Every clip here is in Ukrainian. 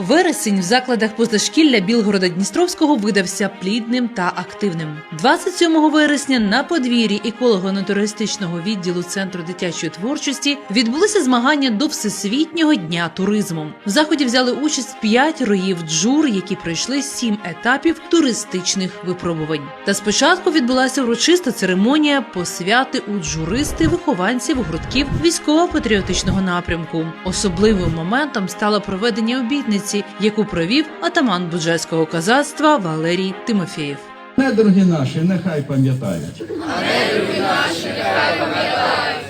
Вересень в закладах позашкілля Білгорода Дністровського видався плідним та активним. 27 вересня на подвір'ї еколого-натуристичного відділу центру дитячої творчості відбулися змагання до Всесвітнього дня туризму. В заході взяли участь п'ять роїв джур, які пройшли сім етапів туристичних випробувань. Та спочатку відбулася урочиста церемонія посвяти у джуристи вихованців гуртків військово-патріотичного напрямку. Особливим моментом стало проведення обітниці, яку провів атаман буджетського козацтва Валерій Тимофєєв. Недорогі наші, нехай пам'ятають.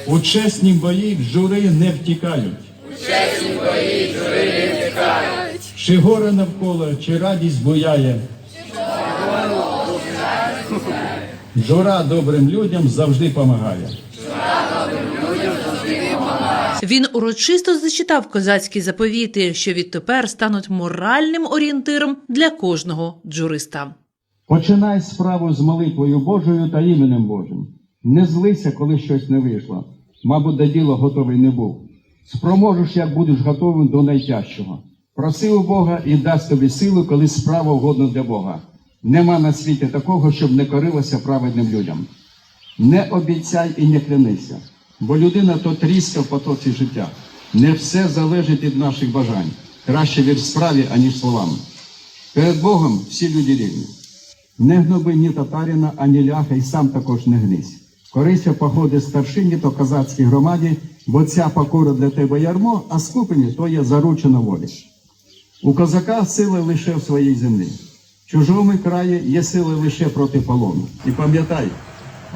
У чесні бої жури не втікають. У чесні бої жури не втікають. Чи горе навколо, чи радість буяє. Жура добрим людям завжди помагає. Він урочисто зачитав козацькі заповіти, що відтепер стануть моральним орієнтиром для кожного джуриста. Починай справу з молитвою Божою та іменем Божим. Не злися, коли щось не вийшло. Мабуть, до діла готовий не був. Спроможеш, як будеш готовим до найтяжчого. Проси у Бога і дасть тобі силу, коли справа угодна для Бога. Нема на світі такого, щоб не корилося праведним людям. Не обіцяй і не клянися, бо людина то тріска в потоці життя. Не все залежить від наших бажань. Краще вір справі, аніж словам. Перед Богом всі люди рівні. Не гноби ні татарина, ані ляха, і сам також не гнись. Корися походи старшині то козацькій громаді, бо ця покора для тебе ярмо, а скупені то є заручена волі. У козака сила лише в своїй землі. В чужому краї є сили лише проти полону. І пам'ятай,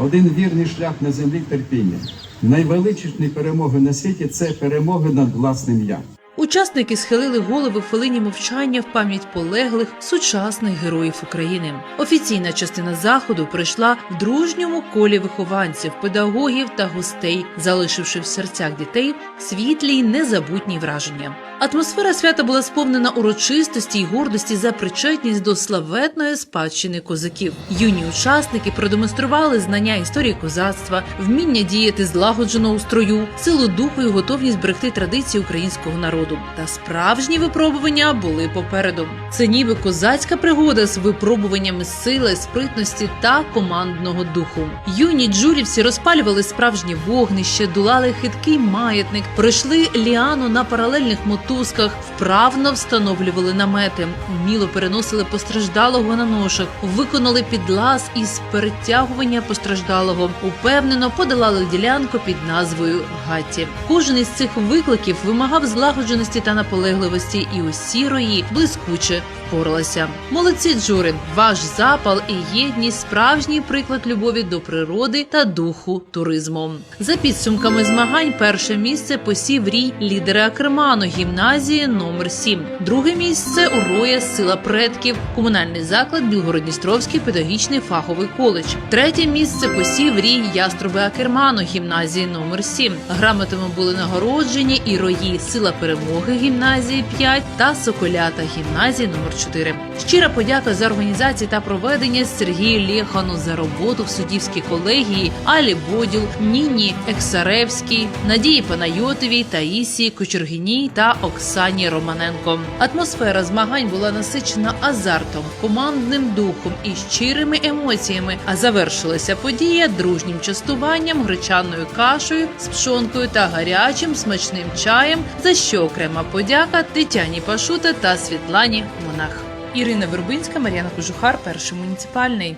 один вірний шлях на землі терпіння. Найвеличніші перемоги на світі це перемоги над власним я. Учасники схилили голови в хвилині мовчання в пам'ять полеглих сучасних героїв України. Офіційна частина заходу пройшла в дружньому колі вихованців, педагогів та гостей, залишивши в серцях дітей світлі й незабутні враження. Атмосфера свята була сповнена урочистості й гордості за причетність до славетної спадщини козаків. Юні учасники продемонстрували знання історії козацтва, вміння діяти злагоджено у строю, силу духу і готовність берегти традиції українського народу. Та справжні випробування були попереду. Це ніби козацька пригода з випробуваннями сили, спритності та командного духу. Юні джурівці розпалювали справжнє вогнище, долали хиткий маятник, пройшли ліану на паралельних мотузках, вправно встановлювали намети, вміло переносили постраждалого на ношах, виконали підлаз із перетягування постраждалого, упевнено подолали ділянку під назвою Гатті. Кожен із цих викликів вимагав злагодженості та наполегливості, і усі рої блискуче впоралися. Молодці джури, ваш запал і єдність справжній приклад любові до природи та духу туризму. За підсумками змагань, перше місце посів рій лідера Акреману гімназії номер 7 Друге місце у роя Сила предків, комунальний заклад Білгородністровський педагогічний фаховий коледж. Третє місце посів рій Яструби Акерману гімназії номер 7 Грамотами були нагороджені і рої Сила перемоги гімназії 5 та Соколята гімназії номер 4 Щира подяка за організацію та проведення Сергію Лєхану за роботу в суддівській колегії, Алі Боділ, Ніні Ексаревській, Надії Панайотовій, Таїсії Кочергіній та Оксані Романенко. Атмосфера змагань була насичена азартом, командним духом і щирими емоціями. А завершилася подія дружнім частуванням, гречаною кашею з пшонкою та гарячим смачним чаєм. За що окрема подяка Тетяні Пашута та Світлані Монах. Ірина Вербинська, Мар'яна Кожухар, перший муніципальний.